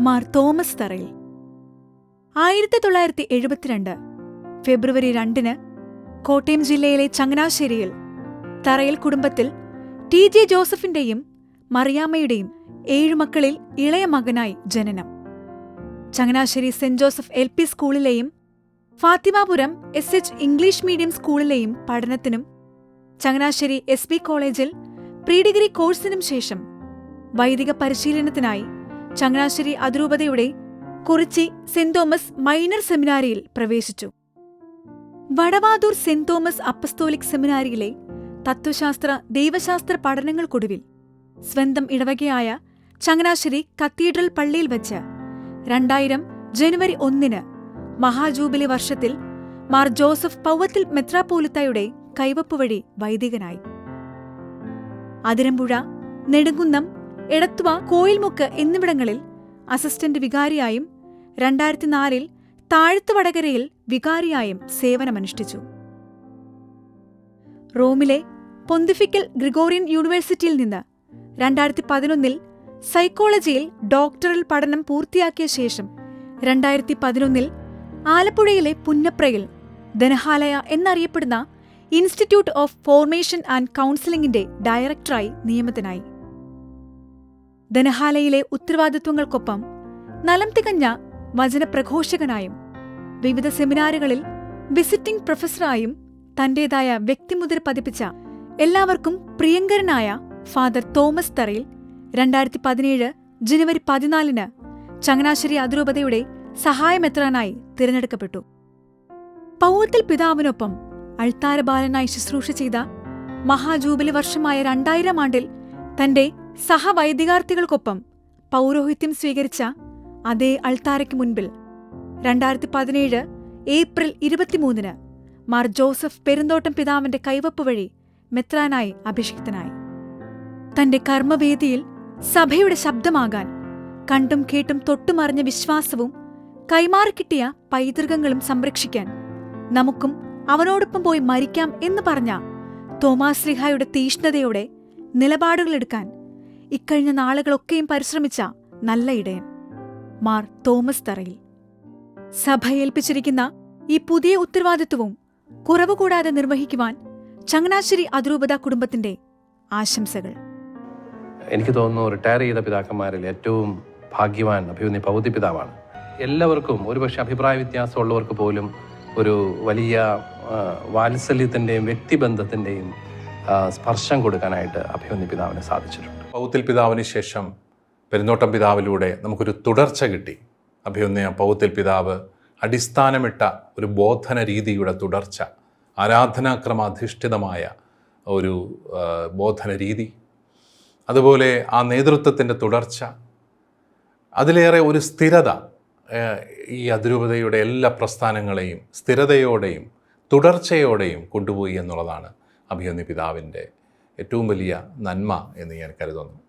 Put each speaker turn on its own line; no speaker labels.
Mar Thomas തറയിൽ. ആയിരത്തി തൊള്ളായിരത്തി എഴുപത്തിരണ്ട് ഫെബ്രുവരി രണ്ടിന് കോട്ടയം ജില്ലയിലെ ചങ്ങനാശ്ശേരിയിൽ തറയിൽ കുടുംബത്തിൽ ടി ജെ ജോസഫിന്റെയും മറിയാമ്മയുടെയും ഏഴു മക്കളിൽ ഇളയ മകനായി ജനനം. Changanassery saint Joseph L P സ്കൂളിലെയും Fathimapuram S H English medium സ്കൂളിലെയും പഠനത്തിനും ചങ്ങനാശ്ശേരി എസ് ബി കോളേജിൽ പ്രീ ഡിഗ്രി കോഴ്സിനും ശേഷം വൈദിക പരിശീലനത്തിനായി ചങ്ങനാശ്ശേരി അതിരൂപതയുടെ കുറിച്ചി സെന്റ് തോമസ് മൈനർ സെമിനാരിയിൽ പ്രവേശിച്ചു. വടവാതൂർ സെന്റ് തോമസ് അപ്പസ്തോലിക് സെമിനാരിയിലെ തത്വശാസ്ത്ര ദൈവശാസ്ത്ര പഠനങ്ങൾക്കൊടുവിൽ സ്വന്തം ഇടവകയായ ചങ്ങനാശ്ശേരി കത്തീഡ്രൽ പള്ളിയിൽ വച്ച് രണ്ടായിരം ജനുവരി ഒന്നിന് മഹാജൂബിലി വർഷത്തിൽ മാർ ജോസഫ് പൗവത്തിൽ മെത്രാപ്പോലിത്തയുടെ കൈവപ്പ് വഴി വൈദികനായി. അതിരമ്പുഴ നെടുങ്കുന്നം എടത്തുവ കോയിൽമുക്ക് എന്നിവിടങ്ങളിൽ അസിസ്റ്റന്റ് വികാരിയായും രണ്ടായിരത്തി നാലിൽ താഴ്ത്തുവടകരയിൽ വികാരിയായും സേവനമനുഷ്ഠിച്ചു. റോമിലെ പൊന്തിഫിക്കൽ ഗ്രിഗോറിയൻ യൂണിവേഴ്സിറ്റിയിൽ നിന്ന് രണ്ടായിരത്തി പതിനൊന്നിൽ സൈക്കോളജിയിൽ ഡോക്ടറൽ പഠനം പൂർത്തിയാക്കിയ ശേഷം രണ്ടായിരത്തി പതിനൊന്നിൽ ആലപ്പുഴയിലെ പുന്നപ്രയിൽ ധനഹാലയ എന്നറിയപ്പെടുന്ന ഇൻസ്റ്റിറ്റ്യൂട്ട് ഓഫ് ഫോർമേഷൻ ആൻഡ് കൗൺസിലിംഗിന്റെ ഡയറക്ടറായി നിയമത്തിനായി. ധനഹാലയിലെ ഉത്തരവാദിത്വങ്ങൾക്കൊപ്പം നലം തികഞ്ഞ വചനപ്രഘോഷകനായും വിവിധ സെമിനാറുകളിൽ വിസിറ്റിംഗ് പ്രൊഫസറായും തന്റേതായ വ്യക്തിമുദ്ര പതിപ്പിച്ച എല്ലാവർക്കും പ്രിയങ്കരനായ ഫാദർ തോമസ് തറയിൽ രണ്ടായിരത്തി പതിനേഴ് ജനുവരി പതിനാലിന് ചങ്ങനാശ്ശേരി അതിരൂപതയുടെ സഹായമെത്രാനായി തിരഞ്ഞെടുക്കപ്പെട്ടു. പൗവത്തിൽ പിതാവിനൊപ്പം അൾത്താരബാലനായി ശുശ്രൂഷ ചെയ്ത മഹാജൂബിലി വർഷമായ രണ്ടായിരം ആണ്ടിൽ തന്റെ സഹവൈദികാർത്ഥികൾക്കൊപ്പം പൗരോഹിത്യം സ്വീകരിച്ച അതേ അൾത്താരയ്ക്ക് മുൻപിൽ രണ്ടായിരത്തി പതിനേഴ് ഏപ്രിൽ ഇരുപത്തിമൂന്നിന് മാർ ജോസഫ് പെരുന്തോട്ടം പിതാവിന്റെ കൈവപ്പ് വഴി മെത്രാനായി അഭിഷിക്തനായി. തന്റെ കർമ്മവേദിയിൽ സഭയുടെ ശബ്ദമാകാൻ കണ്ടും കേട്ടും തൊട്ടുമറിഞ്ഞ വിശ്വാസവും കൈമാറിക്കിട്ടിയ പൈതൃകങ്ങളും സംരക്ഷിക്കാൻ നമുക്കും അവനോടൊപ്പം പോയി മരിക്കാം എന്ന് പറഞ്ഞ തോമാശ്രീഹായുടെ തീഷ്ണതയോടെ നിലപാടുകളെടുക്കാൻ ഇക്കഴിഞ്ഞ നാളുകളൊക്കെയും പരിശ്രമിച്ച നല്ല ഇടയൻ മാർ തോമസ് തറയിൽ. സഭ ഏൽപ്പിച്ചിരിക്കുന്ന ഈ പുതിയ ഉത്തരവാദിത്വവും കുറവുകൂടാതെ നിർവഹിക്കുവാൻ ചങ്ങനാശ്ശേരി അതിരൂപത കുടുംബത്തിന്റെ ആശംസകൾ.
എനിക്ക് തോന്നുന്നു റിട്ടയർ ചെയ്ത പിതാക്കന്മാരിൽ ഏറ്റവും ഭാഗ്യവാൻ അഭിമന്യ പൗതി പിതാവാണ് എല്ലാവർക്കും ഒരുപക്ഷെ അഭിപ്രായ വ്യത്യാസമുള്ളവർക്ക് പോലും ഒരു വലിയ വാത്സല്യത്തിന്റെയും വ്യക്തിബന്ധത്തിന്റെയും സ്പർശം കൊടുക്കാനായിട്ട് അഭിമന്യ പിതാവിന് സാധിച്ചിട്ടുണ്ട്.
പൗത്തിൽ പിതാവിന് ശേഷം പെരുന്നോട്ടം പിതാവിലൂടെ നമുക്കൊരു തുടർച്ച കിട്ടി. അഭിമന്യ പൗത്തിൽ പിതാവ് അടിസ്ഥാനമിട്ട ഒരു ബോധന രീതിയുടെ തുടർച്ച ആരാധനാക്രമാധിഷ്ഠിതമായ ഒരു ബോധന രീതി അതുപോലെ ആ നേതൃത്വത്തിന്റെ തുടർച്ച അതിലേറെ ഒരു സ്ഥിരത ഈ അതിരൂപതയുടെ എല്ലാ പ്രസ്ഥാനങ്ങളെയും സ്ഥിരതയോടെയും തുടർച്ചയോടെയും കൊണ്ടുപോയി എന്നുള്ളതാണ് അഭിമന്യ പിതാവിന്റെ ഏറ്റവും വലിയ നന്മ എന്ന് ഞാൻ കരുതുന്നു.